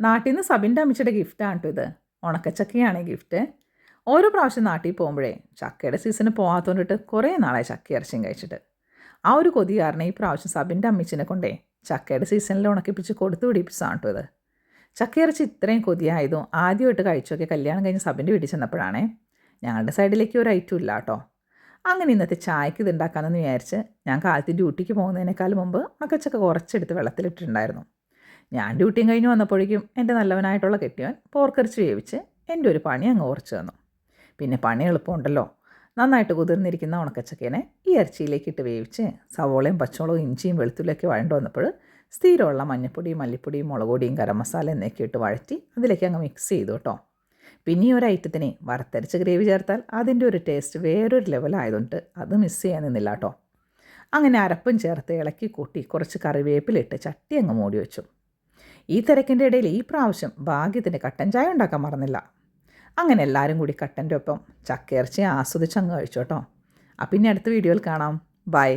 നാട്ടിൽ നിന്ന് സബിന്റെ അമ്മച്ചിയുടെ ഗിഫ്റ്റാണ് കേട്ടോ ഇത്. ഉണക്കച്ചക്കയാണ് ഗിഫ്റ്റ് ഓരോ പ്രാവശ്യം നാട്ടിൽ പോകുമ്പോഴേ ചക്കയുടെ സീസണ് പോകാത്തോണ്ടിട്ട് കുറേ നാളായി ചക്ക ഇറച്ചിയും കഴിച്ചിട്ട്. ആ ഒരു കൊതി കാരണം ഈ പ്രാവശ്യം സബിന്റെ അമ്മച്ചിനെ കൊണ്ടേ ചക്കയുടെ സീസണിൽ ഉണക്കിപ്പിച്ച് കൊടുത്തു പിടിപ്പിച്ചതാണ് കേട്ടോ ഇത്. ചക്കയിറച്ചി ഇത്രയും കൊതിയായതും ആദ്യമായിട്ട് കഴിച്ചൊക്കെ കല്യാണം കഴിഞ്ഞ് സബിന്റെ വീട്ടിൽ ചെന്നപ്പോഴാണേ ഞങ്ങളുടെ സൈഡിലേക്ക് ഒരു ഐറ്റം ഇല്ല കേട്ടോ അങ്ങനെ ഇന്നത്തെ ചായക്ക് ഇത് ഉണ്ടാക്കാമെന്ന് വിചാരിച്ച് ഞാൻ കാലത്ത് ഡ്യൂട്ടിക്ക് പോകുന്നതിനേക്കാൾ മുമ്പ് മക്കച്ചക്ക കുറച്ചെടുത്ത് വെള്ളത്തിലിട്ടിട്ടുണ്ടായിരുന്നു. ഞാൻ ഡ്യൂട്ടിയും കഴിഞ്ഞ് വന്നപ്പോഴേക്കും എന്റെ നല്ലവനായിട്ടുള്ള കെട്ടിയവൻ പോർക്കരിച്ച് വേവിച്ച് എന്റെ ഒരു പണി അങ്ങ് ഓർച്ചു തന്നു. പിന്നെ പണി എളുപ്പമുണ്ടല്ലോ. നന്നായിട്ട് കുതിർന്നിരിക്കുന്ന ഉണക്കച്ചക്കേനെ ഈ ഇറച്ചിയിലേക്ക് ഇട്ട് വേവിച്ച് സവോളയും പച്ചമുളകും ഇഞ്ചിയും വെളുത്തുള്ളിയൊക്കെ വഴണ്ട് വന്നപ്പോൾ സ്ഥിരമുള്ള മഞ്ഞപ്പൊടിയും മല്ലിപ്പൊടിയും മുളക് പൊടിയും ഗരം മസാല എന്നൊക്കെ ഇട്ട് വഴറ്റി അതിലേക്ക് അങ്ങ് മിക്സ് ചെയ്തു കേട്ടോ. പിന്നെ ഈ ഒരു ഐറ്റത്തിനെ വറുത്തരച്ച് ഗ്രേവി ചേർത്താൽ അതിന്റെ ഒരു ടേസ്റ്റ് വേറൊരു ലെവലായതുകൊണ്ട് അത് മിസ് ചെയ്യാൻ നിന്നില്ല കേട്ടോ. അങ്ങനെ അരപ്പും ചേർത്ത് ഇളക്കി കൂട്ടി കുറച്ച് കറിവേപ്പിലിട്ട് ചട്ടി അങ്ങ് മൂടി വെച്ചു. ഈ തിരക്കിന്റെ ഇടയിൽ ഈ പ്രാവശ്യം ഭാഗ്യത്തിന് കട്ടൻ ചായ ഉണ്ടാക്കാൻ മറന്നില്ല. അങ്ങനെ എല്ലാവരും കൂടി കട്ടന്റെ ഒപ്പം ചക്കയിറച്ചി ആസ്വദിച്ച് അങ്ങ് കഴിച്ചോട്ടോ. അപ്പം പിന്നെ അടുത്ത വീഡിയോയിൽ കാണാം. ബൈ.